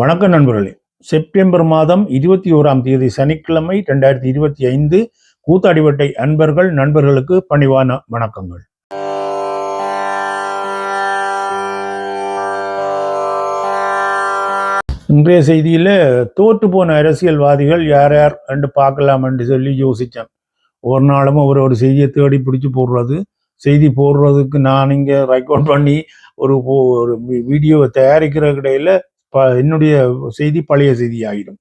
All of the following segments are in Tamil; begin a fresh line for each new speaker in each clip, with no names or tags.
வணக்கம் நண்பர்களே. செப்டம்பர் மாதம் இருபத்தி ஓராம் தேதி சனிக்கிழமை ரெண்டாயிரத்தி இருபத்தி ஐந்து கூத்தாடிவட்டை அன்பர்கள் நண்பர்களுக்கு பணிவான வணக்கங்கள். இன்றைய செய்தியில் தோற்று போன அரசியல்வாதிகள் யார் யார் என்று பார்க்கலாம் என்று சொல்லி யோசித்தேன் ஒரு நாளும் ஒரு ஒரு செய்தியை தேடி பிடிச்சி போடுறது செய்தி போடுறதுக்கு நான் இங்கே ரெக்கார்ட் பண்ணி ஒரு ஒரு வீடியோவை தயாரிக்கிற இடையில ப- என்னுடைய செய்தி பழைய செய்தி ஆகிடும்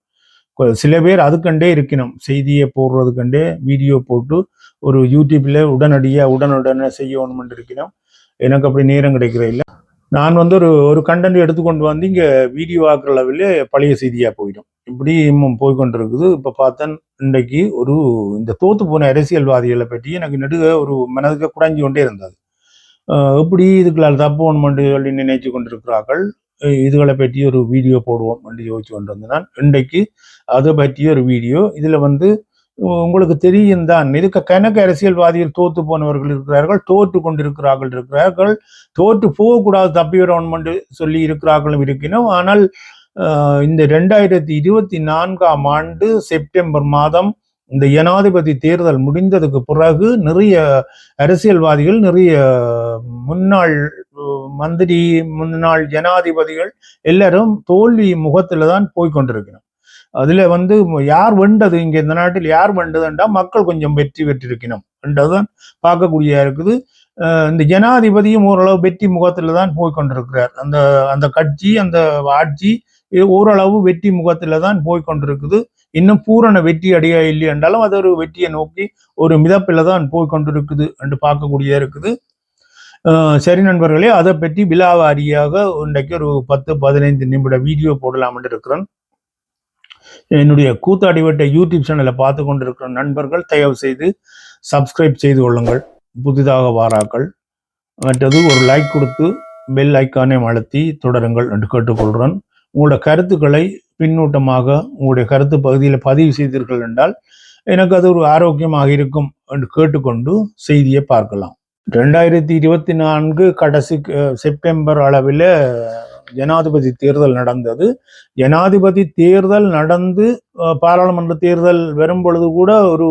சில பேர் அதுக்கண்டே இருக்கணும். செய்தியை போடுறதுக்கண்டே வீடியோ போட்டு ஒரு யூடியூப்ல உடனடியாக உடனுடனே செய்யணும்னு இருக்கணும். எனக்கு அப்படி நேரம் கிடைக்கிற இல்லை. நான் வந்து ஒரு ஒரு கண்டென்ட் எடுத்துக்கொண்டு வந்து இங்கே வீடியோ ஆக்குற அளவில் பழைய செய்தியாக போயிடும். இப்படி இன்னும் போய்கொண்டிருக்குது. இப்போ பார்த்தேன் இன்றைக்கு ஒரு இந்த தோத்து போன அரசியல்வாதிகளை பற்றி எனக்கு நெடுக ஒரு மனதுக்கு குடைஞ்சு கொண்டே இருந்தது. எப்படி இதுக்குள்ள தப்பு ஒன்று சொல்லி நினைச்சு கொண்டிருக்கிறார்கள்? இதுகளை பற்றி ஒரு வீடியோ போடுவோம் என்று யோசிச்சு கொண்டு வந்தேன். நான் இன்றைக்கு அதை பற்றிய ஒரு வீடியோ இதில் வந்து உங்களுக்கு தெரியும் தான். இதுக்கு கணக்கு அரசியல்வாதிகள் தோத்து போனவர்கள் இருக்கிறார்கள் தோற்று கொண்டிருக்கிறார்கள் இருக்கிறார்கள் தோற்று போகக்கூடாது தப்பி வரணும் சொல்லி இருக்கிறார்களும் இருக்கணும் ஆனால் இந்த ரெண்டாயிரத்தி இருபத்தி நான்காம் ஆண்டு செப்டம்பர் மாதம் இந்த ஜனாதிபதி தேர்தல் முடிந்ததுக்கு பிறகு நிறைய அரசியல்வாதிகள் நிறைய முன்னாள் மந்திரி முன்னாள் ஜனாதிபதிகள் எல்லாரும் தோல்வி முகத்துல தான் போய் கொண்டிருக்கணும். அதுல வந்து யார் வெண்டது இங்க இந்த நாட்டில் யார் வெண்டதுன்றா மக்கள் கொஞ்சம் வெற்றி பெற்றிருக்கணும் என்றதுதான் பார்க்கக்கூடிய இருக்குது. இந்த ஜனாதிபதியும் ஓரளவு வெற்றி முகத்துல தான் போய் கொண்டிருக்கிறார். அந்த அந்த கட்சி அந்த ஆட்சி ஓரளவு வெற்றி முகத்துல தான் போய் கொண்டிருக்குது. இன்னும் பூரண வெற்றி அடைய இல்லை என்றாலும் அது ஒரு வெற்றியை நோக்கி ஒரு மிதப்பில தான் போய் கொண்டிருக்குது என்று பார்க்கக்கூடிய இருக்குது. சரி நண்பர்களே அதை பற்றி விழாவாரியாக இன்றைக்கு ஒரு பத்து பதினைந்து நிமிட வீடியோ போடலாம் என்று இருக்கிறேன் என்னுடைய கூத்தாடிவட்ட யூடியூப் சேனலை பார்த்து கொண்டிருக்கிற நண்பர்கள் தயவு செய்து சப்ஸ்கிரைப் செய்து கொள்ளுங்கள். புதிதாக வாராக்கள். மற்றது ஒரு லைக் கொடுத்து பெல் ஐக்கானை அழுத்தி தொடருங்கள் என்று கேட்டுக்கொள்கிறேன் உங்களோட கருத்துக்களை பின்னூட்டமாக உங்களுடைய கருத்து பகுதியில் பதிவு செய்தீர்கள் என்றால் எனக்கு அது ஒரு ஆரோக்கியமாக இருக்கும் என்று கேட்டுக்கொண்டு செய்தியை பார்க்கலாம். ரெண்டாயிரத்தி இருபத்தி நான்கு கடைசி செப்டம்பர் அளவில் ஜனாதிபதி தேர்தல் நடந்தது. ஜனாதிபதி தேர்தல் நடந்து பாராளுமன்ற தேர்தல் வரும் பொழுது கூட ஒரு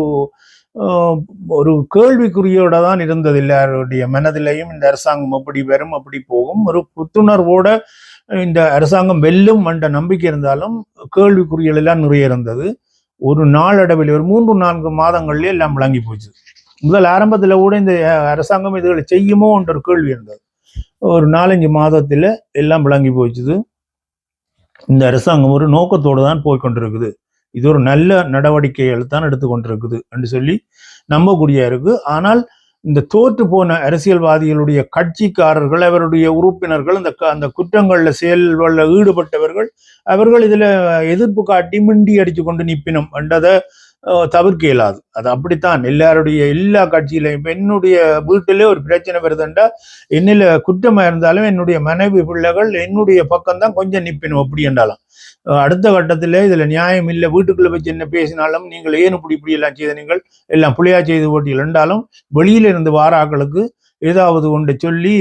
ஒரு கேள்விக்குறியோட தான் இருந்தது. எல்லாருடைய மனதிலையும் இந்த அரசாங்கம் அப்படி வரும் அப்படி போகும். ஒரு புத்துணர்வோட இந்த அரசாங்கம் வெல்லும் என்ற நம்பிக்கை இருந்தாலும் கேள்விக்குறிகள் எல்லாம் நிறைய இருந்தது. ஒரு நாளடைவில் ஒரு மூன்று நான்கு மாதங்கள்லயே எல்லாம் விளங்கி போச்சு. முதல் ஆரம்பத்துல கூட இந்த அரசாங்கம் இதுகளை செய்யுமோ என்ற ஒரு கேள்வி இருந்தது. ஒரு நாலஞ்சு மாதத்துல எல்லாம் விளங்கி போச்சுது. இந்த அரசாங்கம் ஒரு நோக்கத்தோடு தான் போய்கொண்டிருக்குது இது ஒரு நல்ல நடவடிக்கைகள் தான் எடுத்துக்கொண்டிருக்குது என்று சொல்லி நம்பக்கூடிய இருக்கு. ஆனால் இந்த தோற்று போன அரசியல்வாதிகளுடைய கட்சிக்காரர்கள் அவருடைய உறுப்பினர்கள் அந்த க- அந்த குற்றங்களில் செயல்களில் ஈடுபட்டவர்கள் அவர்கள் இதுல எதிர்ப்பு காட்டி மிண்டி அடித்து கொண்டு நிற்பினும் என்றதை தவிர்க்க இயலாது. அது அப்படித்தான். எல்லாருடைய எல்லா கட்சியிலையும் என்னுடைய வீட்டிலே ஒரு பிரச்சனை வருதுண்டா என்னில் குற்றமா இருந்தாலும் என்னுடைய மனைவி பிள்ளைகள் என்னுடைய பக்கம்தான் கொஞ்சம் நிப்பினும் அப்படி என்றாலும். அடுத்த கட்டத்தில் இதுல நியாயம் இல்லை வீட்டுக்குள்ள வச்சு என்ன பேசினாலும் நீங்கள் ஏன் இப்படி இப்படி எல்லாம் செய்த நீங்கள்? எல்லாம் புளியா செய்து போட்டியில் என்றாலும் வெளியில இருந்து வாராக்களுக்கு ஏதாவது ஒன்று சொல்லி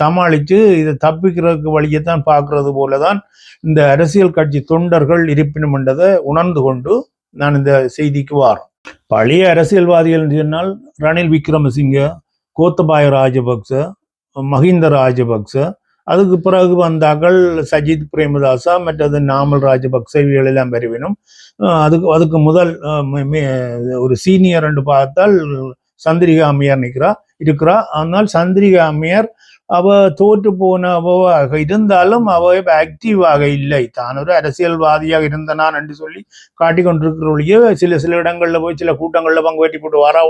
சமாளித்து இதை தப்பிக்கிறதுக்கு வழியைத்தான் பார்க்கறது போல தான் இந்த அரசியல் கட்சி தொண்டர்கள் இருப்பினும் என்றதை உணர்ந்து கொண்டு நான் இந்த செய்திக்கு வாரோம். பழைய அரசியல்வாதிகள் என்று சொன்னால் ரணில் விக்ரமசிங்க கோத்தபாய ராஜபக்ச மஹிந்த ராஜபக்ச அதுக்கு பிறகு வந்தார்கள் சஜித் பிரேமதாசா மற்றது நாமல் ராஜபக்ச இவைகள் எல்லாம் பெறுவினும் அதுக்கு அதுக்கு முதல் ஒரு சீனியர் என்று பார்த்தால் சந்திரிகா அம்மையார் நிற்கிறா இருக்கிறா. ஆனால் சந்திரிகா அம்மையார் அவ தோற்று போன அவ இருந்தாலும் அவ ஆக்டிவாக இல்லை. தான் ஒரு அரசியல்வாதியாக இருந்தனான் என்று சொல்லி காட்டிக் கொண்டிருக்கிறவழிய சில சில இடங்களில் போய் சில கூட்டங்களில் பங்கு வெட்டி போட்டு வரா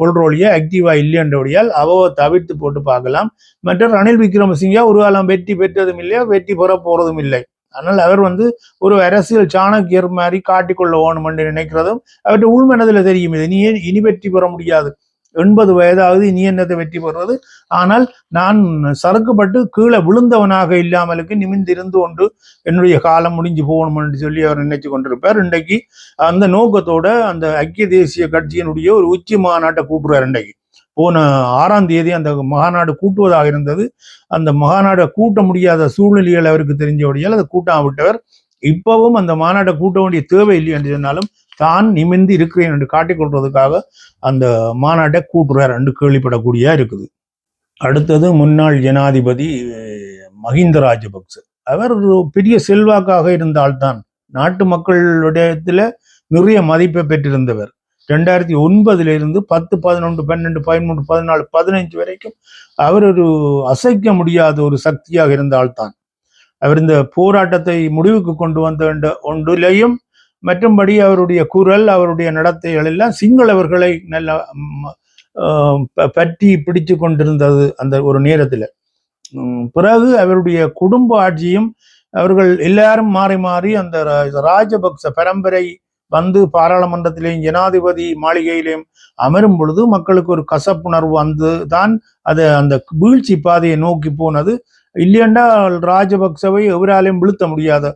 கொள்றொழிய ஆக்டிவா இல்லைன்றபடியால் அவ தவிர்த்து போட்டு பார்க்கலாம். மற்ற ரணில் விக்ரமசிங்கா ஒரு காலம் வெற்றி பெற்றதும் இல்லை வெற்றி பெற போறதும் இல்லை. ஆனால் அவர் வந்து ஒரு அரசியல் சாணக்கியர் மாதிரி காட்டிக்கொள்ள வேணும் என்று நினைக்கிறதும் அவற்றை உள்மனதில் தெரியும் இது. நீ இனி வெற்றி பெற முடியாது? எண்பது வயதாவது நீ என்னத்தை வெற்றி பெறுவது? ஆனால் நான் சறுக்கப்பட்டு கீழே விழுந்தவனாக இல்லாமலுக்கு நிமிந்திருந்து கொண்டு என்னுடைய காலம் முடிஞ்சு போகணும் என்று சொல்லி அவர் நினைச்சு கொண்டிருப்பார். இன்றைக்கு அந்த நோக்கத்தோட அந்த ஐக்கிய தேசிய கட்சியினுடைய ஒரு உச்சி மாநாட்டை கூட்டுறார் இன்றைக்கு. போன ஆறாம் தேதி அந்த மகாநாடு கூட்டுவதாக இருந்தது. அந்த மகாநாடை கூட்ட முடியாத சூழ்நிலைகள் அவருக்கு தெரிஞ்சபடியால் அதை கூட்டாம விட்டவர். இப்பவும் அந்த மாநாட்டை கூட்ட வேண்டிய தேவை இல்லை என்று சொன்னாலும் தான் நிமிர்ந்து இருக்கிறேன் என்று காட்டிக் கொள்றதுக்காக அந்த மாநாட்டை கூட்டுறார் என்று கேள்விப்படக்கூடியா இருக்குது. அடுத்தது முன்னாள் ஜனாதிபதி மஹிந்த ராஜபக்ச. அவர் ஒரு பெரிய செல்வாக்காக இருந்தால்தான் நாட்டு மக்களிடத்துல நிறைய மதிப்பை பெற்றிருந்தவர். ரெண்டாயிரத்தி ஒன்பதுல இருந்து பத்து பதினொன்று பன்னெண்டு பதிமூன்று பதினாலு பதினைஞ்சு வரைக்கும் அவர் ஒரு அசைக்க முடியாத ஒரு சக்தியாக இருந்தால்தான். அவர் இந்த போராட்டத்தை முடிவுக்கு கொண்டு வந்த என்ற ஒன்றிலையும் மற்றும்படி அவருடைய குரல் அவருடைய நடத்தைகள் எல்லாம் சிங்களவர்களை நல்ல பற்றி பிடிச்சு கொண்டிருந்தது அந்த ஒரு நேரத்துல. உம், பிறகு அவருடைய குடும்ப ஆட்சியும் அவர்கள் எல்லாரும் மாறி மாறி அந்த ராஜபக்ச பரம்பரை வந்து பாராளுமன்றத்திலேயும் ஜனாதிபதி மாளிகையிலேயும் அமரும் பொழுது மக்களுக்கு ஒரு கசப்புணர்வு வந்து தான் அது அந்த வீழ்ச்சி பாதையை நோக்கி போனது. இல்லையென்றால் ராஜபக்சவை எவராலையும் வீழ்த்த முடியாத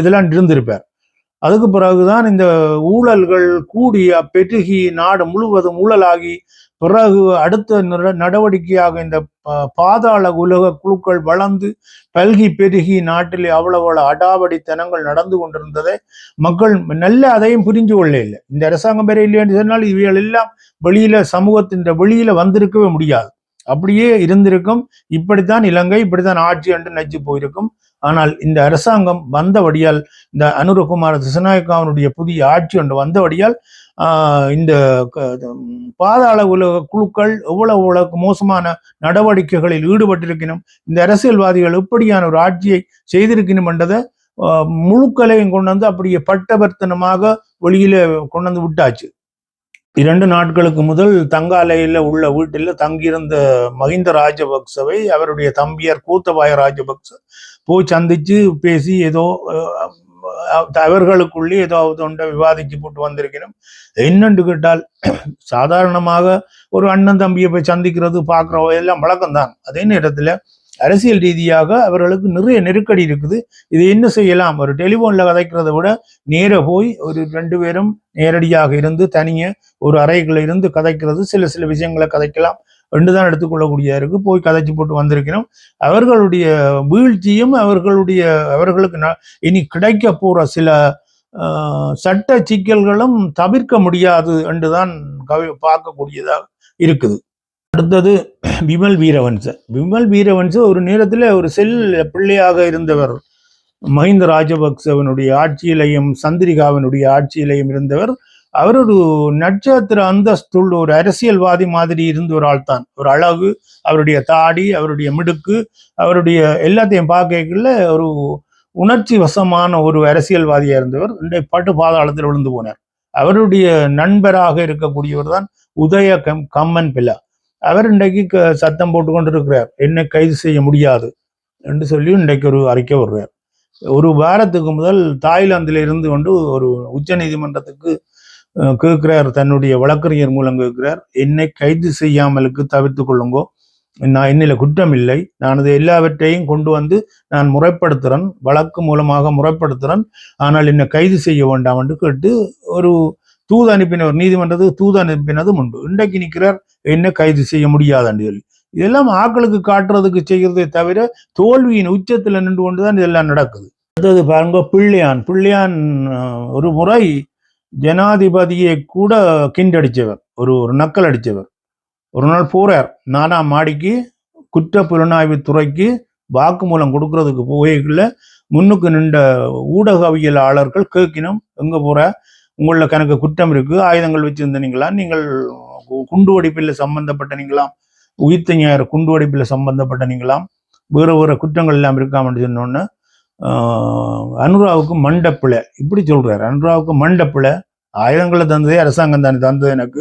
இதெல்லாம் இருந்திருப்பார். அதுக்கு பிறகுதான் இந்த ஊழல்கள் கூடி பெருகி நாடு முழுவதும் ஊழலாகி பிறகு அடுத்த நடவடிக்கையாக இந்த பாதாள உலக குழுக்கள் வளர்ந்து பல்கி பெருகி நாட்டிலே அவ்வளவு அடாவடித்தனங்கள் நடந்து கொண்டிருந்ததை மக்கள் நல்ல அதையும் புரிஞ்சு கொள்ள இல்லை இந்த அரசாங்கம் வேற இல்லைன்னு சொன்னால் இவைகள் எல்லாம் வெளியில சமூகத்தின் வெளியில வந்திருக்கவே முடியாது. அப்படியே இருந்திருக்கும். இப்படித்தான் இலங்கை இப்படித்தான் ஆட்சி என்று நச்சு போயிருக்கும். ஆனால் இந்த அரசாங்கம் வந்தபடியால் இந்த அனுரகுமார திசநாயக்காவனுடைய புதிய ஆட்சி ஒன்று வந்தபடியால் ஆஹ் இந்த பாதாள உலக குழுக்கள் எவ்வளவு உலகம் மோசமான நடவடிக்கைகளில் ஈடுபட்டிருக்கணும் இந்த அரசியல்வாதிகள் எப்படியான ஒரு ஆட்சியை செய்திருக்கணும் என்றதை ஆஹ் முழுக்களையும் கொண்டு வந்து அப்படியே பட்டவர்த்தனமாக வெளியில கொண்டு வந்து விட்டாச்சு. இரண்டு நாட்களுக்கு முதல் தங்காலையில் உள்ள வீட்டில் தங்கியிருந்த மஹிந்த ராஜபக்சவை அவருடைய தம்பியார் கூத்தபாய ராஜபக்ச போய் சந்திச்சு பேசி ஏதோ அவர்களுக்குள்ளே ஏதோ ஒன்றை விவாதிச்சு போட்டு வந்திருக்கணும் என்னென்று கேட்டால் சாதாரணமாக ஒரு அண்ணன் தம்பியை போய் சந்திக்கிறது பார்க்குறவ எல்லாம் வழக்கம்தான் அதே நேரத்துல அரசியல் ரீதியாக அவர்களுக்கு நிறைய நெருக்கடி இருக்குது இது என்ன செய்யலாம் ஒரு டெலிஃபோன்ல கதைக்கிறத விட நேர போய் ஒரு ரெண்டு பேரும் நேரடியாக இருந்து தனியே ஒரு அறைகளில் இருந்து கதைக்கிறது சில சில விஷயங்களை கதைக்கலாம் ரெண்டு தான் எடுத்துக்கொள்ளக்கூடிய இருக்கு போய் கதைச்சி போட்டு வந்திருக்கிறோம். அவர்களுடைய வீழ்ச்சியும் அவர்களுடைய அவர்களுக்கு இனி கிடைக்க போற சில சட்ட சிக்கல்களும் தவிர்க்க முடியாது என்று தான் கவி பார்க்கக்கூடியதாக இருக்குது. அடுத்தது விமல் வீரவன்ச. விமல் வீரவன்ச ஒரு நேரத்தில் ஒரு செல் பிள்ளையாக இருந்தவர். மஹிந்த ராஜபக்சவனுடைய ஆட்சியிலையும் சந்திரிகாவினுடைய ஆட்சியிலையும் இருந்தவர். அவர் ஒரு நட்சத்திர அந்தஸ்துள்ள ஒரு அரசியல்வாதி மாதிரி இருந்த ஒரு ஆள் தான் ஒரு அழகு அவருடைய தாடி அவருடைய மிடுக்கு அவருடைய எல்லாத்தையும் பார்க்கல ஒரு உணர்ச்சி வசமான ஒரு அரசியல்வாதியா இருந்தவர். இன்றைய பட்டு பாதாளத்தில் விழுந்து போனார். அவருடைய நண்பராக இருக்கக்கூடியவர் தான் உதய கம் கம்மன் பிள்ளை. அவர் இன்றைக்கு க- சத்தம் போட்டு கொண்டிருக்கிறார். என்னை கைது செய்ய முடியாது என்று சொல்லி இன்றைக்கு ஒரு அறிக்கை வருவார் ஒரு வாரத்துக்கு முதல் தாய்லாந்தில் இருந்து கொண்டு ஒரு உச்ச நீதிமன்றத்துக்கு கேட்கிறார் தன்னுடைய வழக்கறிஞர் மூலம் கேட்கிறார் என்னை கைது செய்யாமலுக்கு தவிர்த்து கொள்ளுங்கோ. நான் என்னில குற்றம் இல்லை நான் அது எல்லாவற்றையும் கொண்டு வந்து நான் முறைப்படுத்துகிறேன் வழக்கு மூலமாக முறைப்படுத்துகிறேன் ஆனால் என்னை கைது செய்ய வேண்டாம் என்று கேட்டு ஒரு தூது அனுப்பினவர் நீதிமன்றத்துக்கு தூது அனுப்பினதும் உண்டு. இன்றைக்கு நிற்கிறார் என்ன கைது செய்ய முடியாதான் சொல்லி. இதெல்லாம் ஆக்களுக்கு காட்டுறதுக்கு செய்கிறதே தவிர தோல்வியின் உச்சத்தில் நின்று கொண்டுதான் இதெல்லாம் நடக்குது. அடுத்தது பாருங்க பிள்ளையான். பிள்ளையான் ஒரு முறை ஜனாதிபதியை கூட கிண்டடிச்சவர். ஒரு ஒரு நக்கல் அடித்தவர் ஒரு நாள் போறார். நானாம் மாடிக்கு குற்ற புலனாய்வு துறைக்கு வாக்குமூலம் கொடுக்கறதுக்கு போகல முன்னுக்கு நின்ற ஊடகவியலாளர்கள் கேட்கினோம் எங்க போற? உங்களில் கணக்கு குற்றம் இருக்கு. ஆயுதங்கள் வச்சிருந்தீங்களா? நீங்கள் குண்டு வெடிப்பில் சம்பந்தப்பட்ட நீங்களாம்? உயிர்த்த ஞாயிறு குண்டு வெடிப்பில் சம்பந்தப்பட்ட நீங்களாம்? வேறு வேறு குற்றங்கள் எல்லாம் இருக்காமன்னு சொன்னோன்னு அனுராவுக்கு மண்டப்பிழை. இப்படி சொல்றாரு. அனுராவுக்கு மண்டப்பிழை. ஆயுதங்களை தந்ததே அரசாங்கம் தானே தந்தது எனக்கு.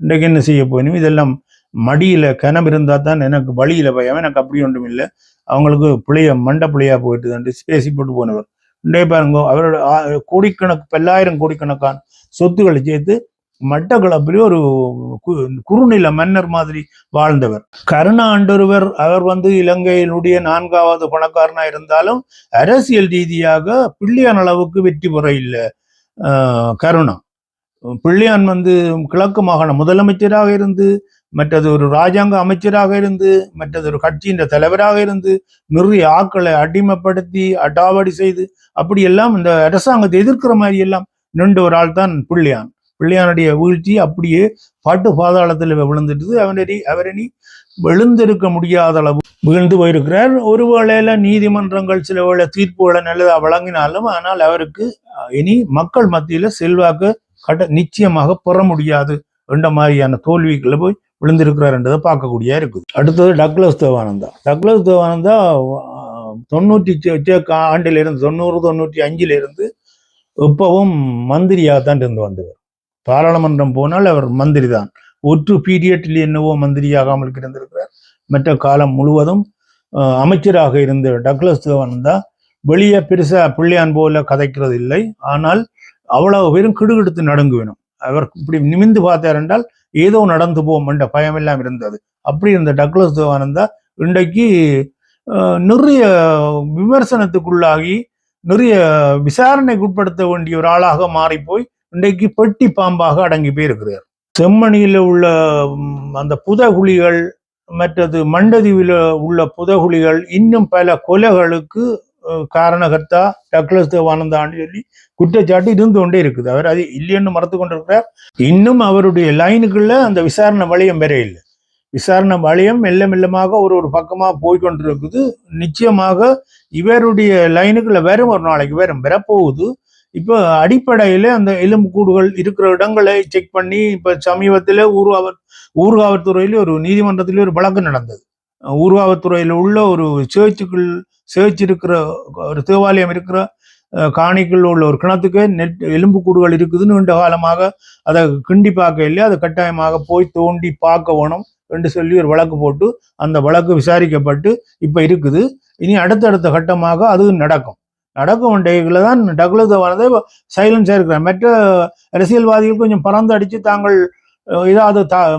இன்றைக்கு என்ன செய்ய போயினும் இதெல்லாம் மடியில் கனம் இருந்தால் தான் எனக்கு வழியில பயம் எனக்கு அப்படி ஒன்றும் இல்லை. அவங்களுக்கு பிள்ளைய மண்ட போயிட்டு போயிட்டு பேசி போட்டு போனவர். இன்றைய பாருங்க அவரோட கோடிக்கணக்கு பல்லாயிரம் கோடிக்கணக்கான சொத்துக்களை சேர்த்து மட்டக்களப்பிலே ஒரு கு- குறுநில மன்னர் மாதிரி வாழ்ந்தவர். கருணாண்டொருவர் அவர் வந்து இலங்கையினுடைய நான்காவது பணக்காரனா இருந்தாலும் அரசியல் ரீதியாக பிள்ளையான் அளவுக்கு வெற்றி பெற இல்லை. கருணா. பிள்ளையான் வந்து கிழக்கு மாகாண முதலமைச்சராக இருந்து மற்றது ஒரு ராஜாங்க அமைச்சராக இருந்து மற்றது ஒரு கட்சியின் தலைவராக இருந்து நிறைய ஆக்களை அடிமைப்படுத்தி அடாவடி செய்து அப்படியெல்லாம் இந்த அரசாங்கத்தை எதிர்க்கிற மாதிரி எல்லாம் நின்று ஒரு ஆள் தான் பிள்ளையான். பிள்ளையானுடைய வீழ்ச்சி அப்படியே பாட்டு பாதாளத்தில் விழுந்துட்டு அவனடி அவரணி விழுந்திருக்க முடியாத அளவு வீழ்ந்து போயிருக்கிறார். ஒரு வேளையில நீதிமன்றங்கள் சில வேளை தீர்ப்புகளை நல்லதா வழங்கினாலும் ஆனால் அவருக்கு இனி மக்கள் மத்தியில செல்வாக்கு கட்ட நிச்சயமாக பெற முடியாது என்ற மாதிரியான தோல்விகளை போய் விழுந்திருக்கிறார்ன்றதை பார்க்கக்கூடியா இருக்குது. அடுத்தது டக்ளஸ் தேவானந்தா. டக்ளஸ் தேவானந்தா தொண்ணூற்றி ஆண்டிலிருந்து தொண்ணூறு தொண்ணூற்றி அஞ்சிலிருந்து இப்பவும் மந்திரியாக தான் இருந்து வந்தவர். பாராளுமன்றம் போனால் அவர் மந்திரி தான் ஒற்று பீரியட்ல என்னவோ மந்திரியாகாமல் கிடந்திருக்கிறார். மற்ற காலம் முழுவதும் அமைச்சராக இருந்த டக்ளஸ் தேவானந்தா வெளியே பெருசா பிள்ளையான் போல கதைக்கிறது இல்லை. ஆனால் அவ்வளவு பேரும் கிடுகிடுத்து நடுங்கு வேணும். அவர் இப்படி நிமிந்து பார்த்தார் என்றால் ஏதோ நடந்து போம் என்ற பயம் எல்லாம் இருந்தது. அப்படி இருந்த டக்ளஸ் தேவானந்தா இன்றைக்கு நிறைய விமர்சனத்துக்குள்ளாகி நிறைய விசாரணைக்கு உட்படுத்த வேண்டிய ஒரு ஆளாக மாறிப்போய் இன்றைக்கு பெட்டி பாம்பாக அடங்கி போயிருக்கிறார். செம்மணியில் உள்ள அந்த புதகுழிகள் மற்றது மண்டதீவில் உள்ள புதகுழிகள் இன்னும் பல கொலைகளுக்கு காரணகர்த்தா டக்ளஸ் தேவானந்தான்னு சொல்லி குற்றச்சாட்டு இருந்து கொண்டே இருக்குது. அவர் அது இல்லைன்னு மறந்து கொண்டிருக்கிறார். இன்னும் அவருடைய லைனுக்குள்ள அந்த விசாரணை வளையம் வேற இல்லை. விசாரணை வளையம் மெல்ல மெல்லமாக ஒரு ஒரு பக்கமா போய்கொண்டிருக்குது நிச்சயமாக இவருடைய லைனுக்குள்ள வரும் ஒரு நாளைக்கு வரும். வரப்போகுது. இப்போ அடிப்படையில அந்த எலும்புக்கூடுகள் இருக்கிற இடங்களை செக் பண்ணி இப்ப சமீபத்தில் ஊர்காவல் ஊர்காவல்துறையில ஒரு நீதிமன்றத்தில் ஒரு வழக்கு நடந்தது. ஊர்காவல்துறையில் உள்ள ஒரு சேர்ச்சுக்குள் சேர்ச் இருக்கிற ஒரு தேவாலயம் இருக்கிற காணிக்குள் உள்ள ஒரு கிணத்துக்கு நெட் எலும்புக்கூடுகள் இருக்குதுன்னு நீண்ட காலமாக அதை கிண்டி பார்க்க இல்லையா? அதை கட்டாயமாக போய் தோண்டி பார்க்க வேணும் என்று சொல்லி ஒரு வழக்கு போட்டு அந்த வழக்கு விசாரிக்கப்பட்டு இப்போ இருக்குது. இனி அடுத்தடுத்த கட்டமாக அது நடக்கும். நடக்கும் டேகளை தான் டக்ளஸ் வந்து சைலன்ஸாக இருக்கிறார் மற்ற அரசியல்வாதிகள் கொஞ்சம் பறந்து அடித்து தாங்கள் ஏதாவது தா-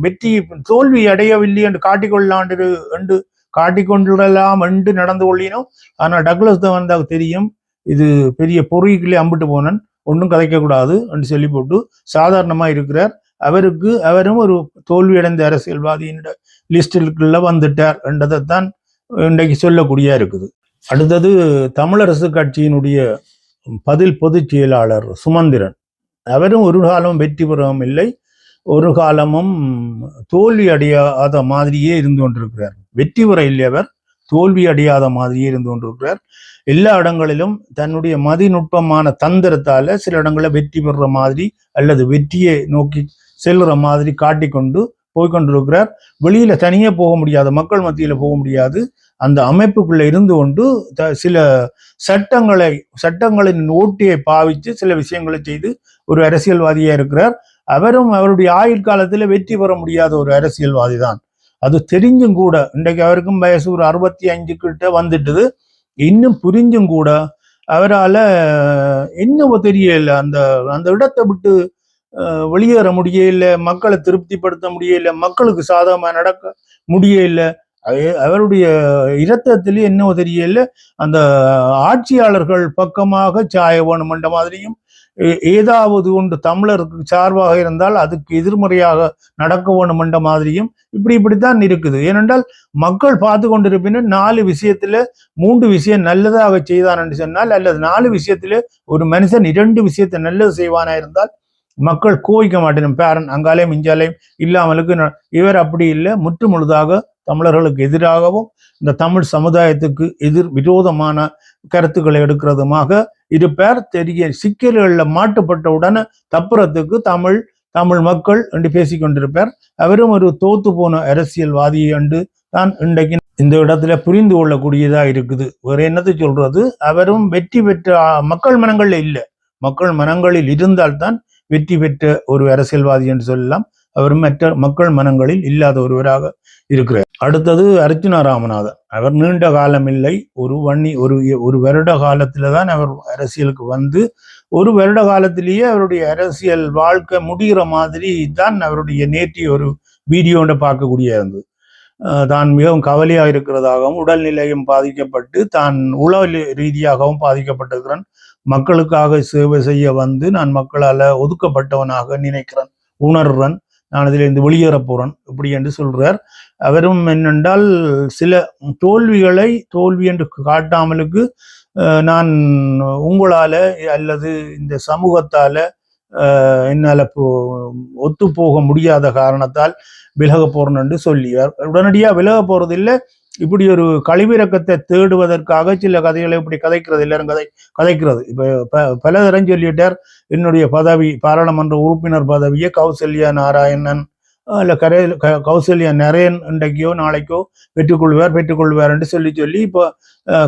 வெற்றி தோல்வி அடையவில்லை என்று காட்டிக்கொள்ளாண்டு என்று காட்டிக்கொண்டுடலாம் என்று நடந்து கொள்ளினோம். ஆனால் டக்ளஸ் வந்தால் தெரியும். இது பெரிய பொறிகளே அம்பிட்டு போனன். ஒன்றும் கதைக்கக்கூடாது என்று சொல்லி போட்டு சாதாரணமாக இருக்கிறார். அவருக்கு அவரும் ஒரு தோல்வியடைந்த அரசியல்வாதியின் லிஸ்டிற்குள்ள வந்துட்டார் என்றதைத்தான் இன்றைக்கு சொல்லக்கூடியா இருக்குது. அடுத்தது தமிழரசு கட்சியினுடைய பதில் பொதுச் செயலாளர் சுமந்திரன். அவரும் ஒரு காலம் வெற்றி பெறவும் இல்லை ஒரு காலமும் தோல்வி அடையாத மாதிரியே இருந்து கொண்டிருக்கிறார். வெற்றி பெற இல்லை அவர் தோல்வி அடையாத மாதிரியே இருந்து கொண்டிருக்கிறார். எல்லா இடங்களிலும் தன்னுடைய மதிநுட்பமான தந்திரத்தால சில இடங்களில் வெற்றி பெறுற மாதிரி அல்லது வெற்றியை நோக்கி செல்லுற மாதிரி காட்டிக்கொண்டு போய்கொண்டிருக்கிறார் வெளியில தனியே போக முடியாது மக்கள் மத்தியில போக முடியாது. அந்த அமைப்புக்குள்ள இருந்து கொண்டு த- சில சட்டங்களை சட்டங்களின் ஓட்டியை பாவித்து சில விஷயங்களை செய்து ஒரு அரசியல்வாதியா இருக்கிறார். அவரும் அவருடைய ஆயுட்காலத்தில் வெற்றி பெற முடியாத ஒரு அரசியல்வாதி தான். அது தெரிஞ்சும் கூட இன்றைக்கு அவருக்கும் வயசு ஒரு அறுபத்தி அஞ்சு கிட்ட வந்துட்டுது. இன்னும் புரிஞ்சும் கூட அவரால் இன்னும் தெரியல அந்த அந்த இடத்தை விட்டு வெளியேற முடியல மக்களை திருப்திப்படுத்த முடியல மக்களுக்கு சாதகமாக நடக்க முடியல அவருடைய இரத்தத்திலே என்னவோ தெரியல அந்த ஆட்சியாளர்கள் பக்கமாக சாய வேணுமென்ற மாதிரியும் ஏ- ஏதாவது ஒன்று தமிழருக்கு சார்பாக இருந்தால் அதுக்கு எதிர்மறையாக நடக்க வேணுமென்ற மாதிரியும் இப்படி இப்படித்தான் இருக்குது. ஏனென்றால் மக்கள் பார்த்து கொண்டிருப்பினும் நாலு விஷயத்துல மூன்று விஷயம் நல்லதாக செய்தான் என்று சொன்னால் அல்லது நாலு விஷயத்துல ஒரு மனுஷன் இரண்டு விஷயத்தை நல்லது செய்வானா இருந்தால் மக்கள் கோவிக்க மாட்டேன் பேரன் அங்காலையும் இஞ்சாலையும் இல்லாமலுக்கு இவர் அப்படி இல்லை. முற்று முழுதாக தமிழர்களுக்கு எதிராகவும் இந்த தமிழ் சமுதாயத்துக்கு எதிர் விரோதமான கருத்துக்களை எடுக்கிறதுமாக இருப்பார். தெரிய சிக்கல்களில் மாட்டுப்பட்ட உடனே தப்புறத்துக்கு தமிழ் தமிழ் மக்கள் என்று பேசிக்கொண்டிருப்பார். அவரும் ஒரு தோத்து போன அரசியல்வாதியை என்று தான் இன்றைக்கு இந்த இடத்துல புரிந்து கொள்ளக்கூடியதா இருக்குது. வேற என்னத்தை சொல்றது? அவரும் வெற்றி பெற்ற மக்கள் மனங்கள்ல இல்லை. மக்கள் மனங்களில் இருந்தால்தான் வெற்றி பெற்ற ஒரு அரசியல்வாதி என்று சொல்லலாம். அவர் மற்ற மக்கள் மனங்களில் இல்லாத ஒருவராக இருக்கிறார். அடுத்தது அர்ஜுன ராமநாதன் அவர் நீண்ட காலம் இல்லை. ஒரு வன்னி ஒரு ஒரு வருட காலத்துல தான் அவர் அரசியலுக்கு வந்து ஒரு வருட காலத்திலேயே அவருடைய அரசியல் வாழ்க்கை முடிகிற மாதிரி தான் அவருடைய நேற்றி ஒரு வீடியோண்ட பார்க்கக்கூடிய இருந்தது. தான் மிகவும் கவலையாக இருக்கிறதாகவும் உடல்நிலையும் பாதிக்கப்பட்டு தான் உளவு ரீதியாகவும் பாதிக்கப்பட்டிருக்கிறேன். மக்களுக்காக சேவை செய்ய வந்து நான் மக்களால் ஒதுக்கப்பட்டவனாக நினைக்கிறேன் உணர்றன். நான் இதிலிருந்து வெளியேற போறேன். இப்படி என்று சொல்றார் அவரும் என்னென்றால் சில தோல்விகளை தோல்வி என்று காட்டாமலுக்கு நான் உங்களால அல்லது இந்த சமூகத்தால என்னால் என்னால ஒத்து போக முடியாத காரணத்தால் விலக போறேன் என்று சொல்லியார் உடனடியாக விலக போறதில்லை. இப்படி ஒரு கழிவிறக்கத்தை தேடுவதற்காக சில கதைகளை இப்படி கதைக்கிறது எல்லாரும் கதை கதைக்கிறது. இப்போ ப- பல தரம் சொல்லிட்டார். என்னுடைய பதவி பாராளுமன்ற உறுப்பினர் பதவியை கௌசல்யா நாராயணன் இல்லை கரை க- கௌசல்யா நரேன் இன்றைக்கோ நாளைக்கோ பெற்றுக்கொள்வார் பெற்றுக்கொள்வார் என்று சொல்லி சொல்லி இப்போ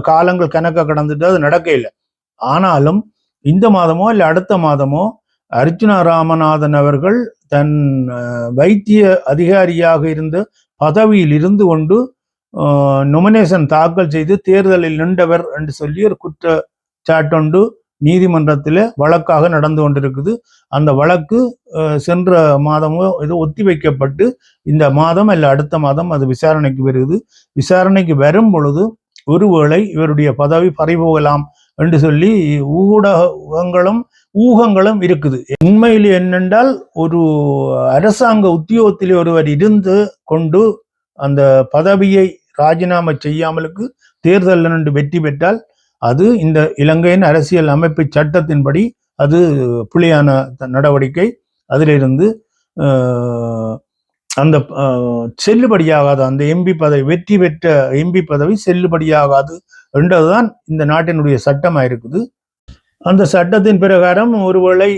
காலங்கள் கணக்க கடந்துட்டு அது நடக்க இல்லை. ஆனாலும் இந்த மாதமோ இல்லை அடுத்த மாதமோ அர்ஜுனா ராமநாதன் அவர்கள் தன் வைத்திய அதிகாரியாக இருந்த பதவியில் இருந்து கொண்டு நொமினேஷன் தாக்கல் செய்து தேர்தலில் நின்றவர் என்று சொல்லி ஒரு குற்றச்சாட்டொண்டு நீதிமன்றத்தில் வழக்காக நடந்து கொண்டிருக்குது. அந்த வழக்கு சென்ற மாதமோ இது ஒத்தி வைக்கப்பட்டு இந்த மாதம் அல்ல அடுத்த மாதம் அது விசாரணைக்கு வருகிறது விசாரணைக்கு வரும் பொழுது ஒருவேளை இவருடைய பதவி பறிபோகலாம் என்று சொல்லி ஊடகங்களும் ஊகங்களும் இருக்குது. உண்மையில் என்னென்றால் ஒரு அரசாங்க உத்தியோகத்திலே ஒருவர் இருந்து கொண்டு அந்த பதவியை ராஜினாமா செய்யாமலுக்கு தேர்தலில் நின்று வெற்றி பெற்றால் அது இந்த இலங்கையின் அரசியல் அமைப்பு சட்டத்தின்படி அது புலியான த- நடவடிக்கை. அதிலிருந்து அந்த செல்லுபடியாகாது. அந்த எம்பி பதவி வெற்றி பெற்ற எம்பி பதவி செல்லுபடியாகாது என்றதுதான் இந்த நாட்டினுடைய சட்டமாக இருக்குது அந்த சட்டத்தின் பிரகாரம் ஒருவேளை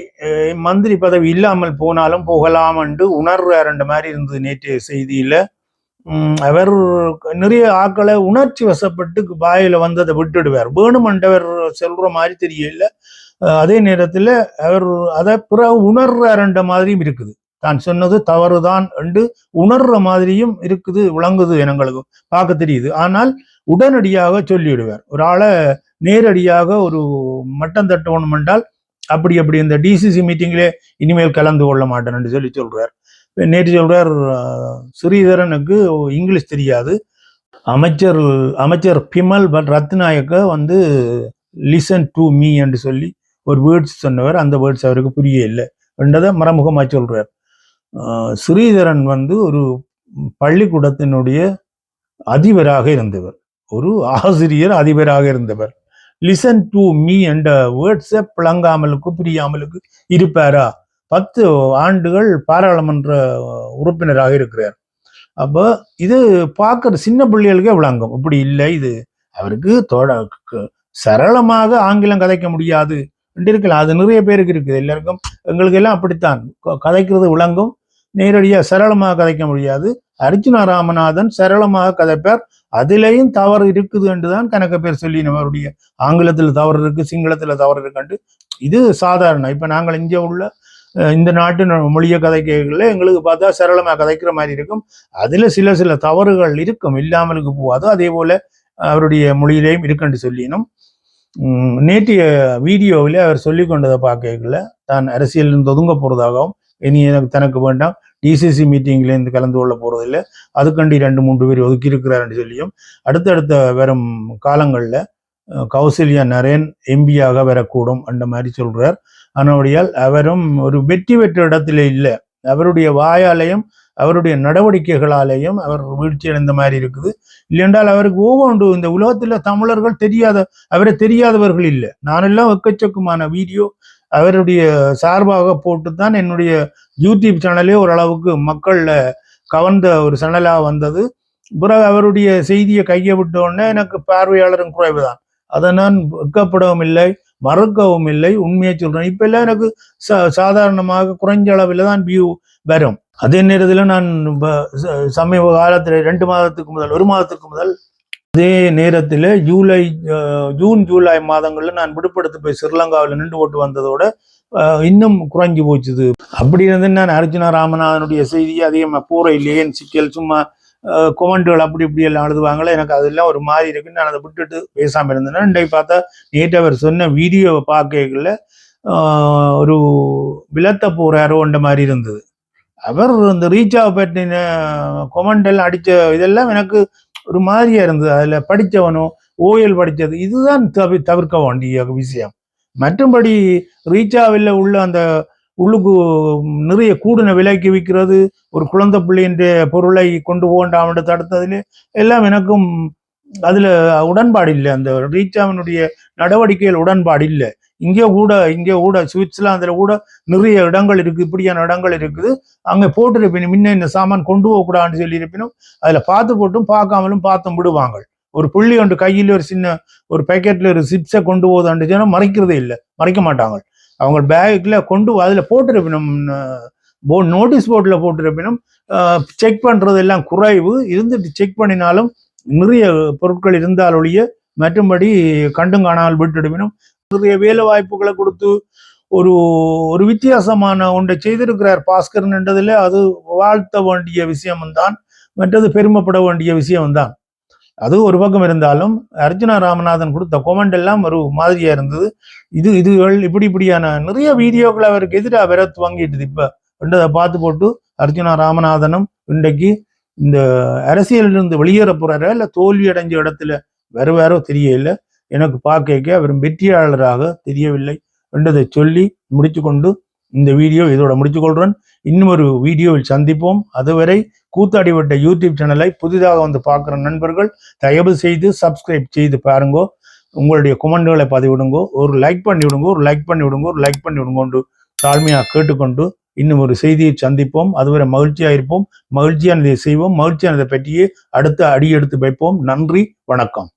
மந்திரி பதவி இல்லாமல் போனாலும் போகலாம் என்று உணர்வு இரண்டு மாதிரி இருந்தது நேற்றைய செய்தியில. அவர் நிறைய ஆக்களை உணர்ச்சி வசப்பட்டு வாயில வந்ததை விட்டுடுவார். வேணுமண்டவர் சொல்ற மாதிரி தெரியல. அதே நேரத்துல அவர் அதை பிற உணர்றாருன்ற மாதிரியும் இருக்குது. தான் சொன்னது தவறுதான் என்று உணர்ற மாதிரியும் இருக்குது விளங்குது எங்களுக்கு பார்க்க தெரியுது. ஆனால் உடனடியாக சொல்லிவிடுவார். ஒரு ஆளை நேரடியாக ஒரு மட்டம் தட்டணும் என்றால் அப்படி அப்படி இந்த டிசிசி மீட்டிங்லே இனிமேல் கலந்து கொள்ள மாட்டேன் என்று சொல்லி சொல்றார். நேற்று சொல்றார் ஸ்ரீதரனுக்கு இங்கிலீஷ் தெரியாது. அமைச்சர் அமைச்சர் பிமல் பட் ரத்நாயக்க வந்து லிசன் டு மீ என்று சொல்லி ஒரு வேர்ட்ஸ் சொன்னவர். அந்த வேர்ட்ஸ் அவருக்கு புரிய இல்லை. என்றதை மறைமுகமாக சொல்றார். ஸ்ரீதரன் வந்து ஒரு பள்ளிக்கூடத்தினுடைய அதிபராக இருந்தவர். ஒரு ஆசிரியர் அதிபராக இருந்தவர். லிசன் டு மீ என்ற வேர்ட்ஸை பிளங்காமலுக்கு புரியாமலுக்கு இருப்பாரா? பத்து ஆண்டுகள் பாராளுமன்ற உறுப்பினராக இருக்கிறார். அப்போ இது பார்க்குற சின்ன பிள்ளைகளுக்கே விளங்கும். இப்படி இல்லை இது அவருக்கு தொட சரளமாக ஆங்கிலம் கதைக்க முடியாது. என்று இருக்கலாம். அது நிறைய பேருக்கு இருக்குது. எல்லாருக்கும் எங்களுக்கு எல்லாம் அப்படித்தான். க- கதைக்கிறது விளங்கும். நேரடியாக சரளமாக கதைக்க முடியாது. அர்ஜுன ராமநாதன் சரளமாக கதைப்பார். அதிலேயும் தவறு இருக்குது என்று தான் கணக்க பேர் சொல்லி நம்மளுடைய ஆங்கிலத்தில் தவறு இருக்குது சிங்களத்தில் தவறு இருக்குன்ட்டு. இது சாதாரணம் இப்போ நாங்கள் இங்கே உள்ள இந்த நாட்டு மொழியை கதைக்கல எங்களுக்கு பார்த்தா சரளமா கதைக்கிற மாதிரி இருக்கும். அதுல சில சில தவறுகள் இருக்கும். இல்லாமலுக்கு போகாது. அதே போல அவருடைய மொழியிலேயும் இருக்குன்னு சொல்லினோம். உம், நேற்றைய வீடியோவில் அவர் சொல்லி கொண்டதை பார்க்கல தான் அரசியலிருந்து ஒதுங்க போறதாகவும் இனி எனக்கு தனக்கு வேண்டாம். டிசிசி மீட்டிங்ல இருந்து கலந்து கொள்ள போறதில்லை. அதுக்கண்டி ரெண்டு மூன்று பேர் ஒதுக்கி இருக்கிறாருன்னு சொல்லியும் அடுத்தடுத்த வரும் காலங்களில் கௌசல்யா நரேன் எம்பியாக வரக்கூடும் அந்த மாதிரி சொல்றார். ஆனபடியால் அவரும் ஒரு வெற்றி பெற்ற இடத்துல இல்லை. அவருடைய வாயாலையும் அவருடைய நடவடிக்கைகளாலேயும் அவர் வீழ்ச்சி அடைந்த மாதிரி இருக்குது. இல்லையென்றால் அவருக்கு ஒவ்வொன்று இந்த உலகத்தில் தமிழர்கள் தெரியாத அவரை தெரியாதவர்கள் இல்லை. நானெல்லாம் எக்கச்சக்கமான வீடியோ அவருடைய சார்பாக போட்டு தான் என்னுடைய யூடியூப் சேனலே ஓரளவுக்கு மக்களில் கவர்ந்த ஒரு சேனலாக வந்தது. பிறகு அவருடைய செய்தியை கையை விட்ட உடனே எனக்கு பார்வையாளரும் குறைவு தான் அதை நான் வெக்கப்படவும் இல்லை. மறுக்கவும் இல்லை உண்மையை சொல்றேன். இப்ப எல்லாம் எனக்கு சா- சாதாரணமாக குறைஞ்ச அளவில் தான் வியூ வரும். அதே நேரத்தில் நான் ச- சமீப காலத்தில் ரெண்டு மாதத்துக்கு முதல் ஒரு மாதத்துக்கு முதல் அதே நேரத்தில் ஜூலை ஜூன் ஜூலை மாதங்களில் நான் விடுபடுத்து போய் ஸ்ரீலங்காவில் நின்று போட்டு வந்ததோட இன்னும் குறைஞ்சி போச்சுது. அப்படி இருந்து நான் அர்ஜுனா ராமநாதனுடைய செய்தியை அதிகமாக பூரை இல்லையேன்னு சிக்கல் சும்மா கொமெண்ட்டுகள் அப்படி இப்படி எல்லாம் எழுதுவாங்களே எனக்கு அதெல்லாம் ஒரு மாதிரி இருக்கு நான் அதை விட்டுட்டு பேசாமல் இருந்தேன்னா இன்றைக்கு பார்த்தா நேற்று அவர் சொன்ன வீடியோவை பார்க்கல ஒரு விலத்த போறாரோன்ற மாதிரி இருந்தது. அவர் இந்த ரீச்சாவை பற்றின கொமெண்ட் எல்லாம் அடித்த இதெல்லாம் எனக்கு ஒரு மாதிரியா இருந்தது. அதில் படிச்சவனோ ஓஎல் படிச்சது இதுதான் தவி தவிர்க்க வேண்டிய விஷயம். மற்றும்படி ரீச்சாவில் உள்ள அந்த உள்ளுக்கு நிறைய கூடின விலைக்கு விற்கிறது ஒரு குழந்தை பிள்ளையின் பொருளை கொண்டு போண்டாம் தடுத்ததுல எல்லாம் எனக்கும் அதுல உடன்பாடு இல்லை. அந்த ரீச்சாவினுடைய நடவடிக்கையில் உடன்பாடு இல்லை. இங்கே கூட இங்கே கூட சுவிட்சர்லாந்துல கூட நிறைய இடங்கள் இருக்கு இப்படியான இடங்கள் இருக்குது. அங்கே போட்டிருப்பினும் முன்ன இந்த சாமான் கொண்டு போகக்கூடாதுன்னு சொல்லி இருப்பினும் அதுல பார்த்து போட்டும் பார்க்காமலும் பார்த்தும் விடுவாங்க. ஒரு புள்ளி ஒன்று கையில் ஒரு சின்ன ஒரு பேக்கெட்ல ஒரு சிப்ஸை கொண்டு போகுதான்னு சொன்னால் மறைக்கிறதே இல்லை. மறைக்க மாட்டாங்க. அவங்க பேக்ல கொண்டு அதுல போட்டிருப்பினும் போ நோட்டீஸ் போர்டில் போட்டிருப்பினும் செக் பண்ணுறது எல்லாம் குறைவு. இருந்துட்டு செக் பண்ணினாலும் நிறைய பொருட்கள் இருந்தால் ஒழிய மற்றும்படி கண்டும் காணாமல் விட்டுடுவினும் நிறைய வேலை வாய்ப்புகளை கொடுத்து ஒரு ஒரு வித்தியாசமான ஒன்றை செய்திருக்கிறார் பாஸ்கர்ன்றதில் அது வாழ்த்த வேண்டிய விஷயம்தான் மற்றது பெருமைப்பட வேண்டிய விஷயம்தான். அது ஒரு பக்கம் இருந்தாலும் அர்ஜுனா ராமநாதன் கொடுத்த கொமெண்ட் எல்லாம் ஒரு மாதிரியா இருந்தது. இது இதுகள் இப்படி இப்படியான நிறைய வீடியோக்கள் அவருக்கு எதிராக வர துவங்கிட்டுது. இப்போ ரெண்டதை பார்த்து போட்டு அர்ஜுனா ராமநாதனும் இன்றைக்கு இந்த அரசியலிருந்து வெளியேற போறாரா இல்லை தோல்வி அடைஞ்ச இடத்துல வருவாரோ தெரியல. எனக்கு பார்க்க அவர் வெற்றியாளராக தெரியவில்லை என்றதை சொல்லி முடிச்சு கொண்டு இந்த வீடியோ இதோட முடிச்சு கொள்றேன் இன்னும் ஒரு வீடியோவில் சந்திப்போம். அதுவரை கூத்தாடிவட்ட யூடியூப் சேனலை புதிதாக வந்து பார்க்குற நண்பர்கள் தயவு செய்து சப்ஸ்கிரைப் செய்து பாருங்கோ. உங்களுடைய கொமெண்ட்களை பதிவிடுங்கோ. ஒரு லைக் பண்ணி விடுங்க ஒரு லைக் பண்ணி விடுங்க ஒரு லைக் பண்ணி விடுங்கோண்டு தாழ்மையாக கேட்டுக்கொண்டு இன்னும் ஒரு செய்தியை சந்திப்போம். அதுவரை மகிழ்ச்சியாக இருப்போம். மகிழ்ச்சியானதை செய்வோம். மகிழ்ச்சியானதை பற்றியே அடுத்த அடி எடுத்து வைப்போம். நன்றி வணக்கம்.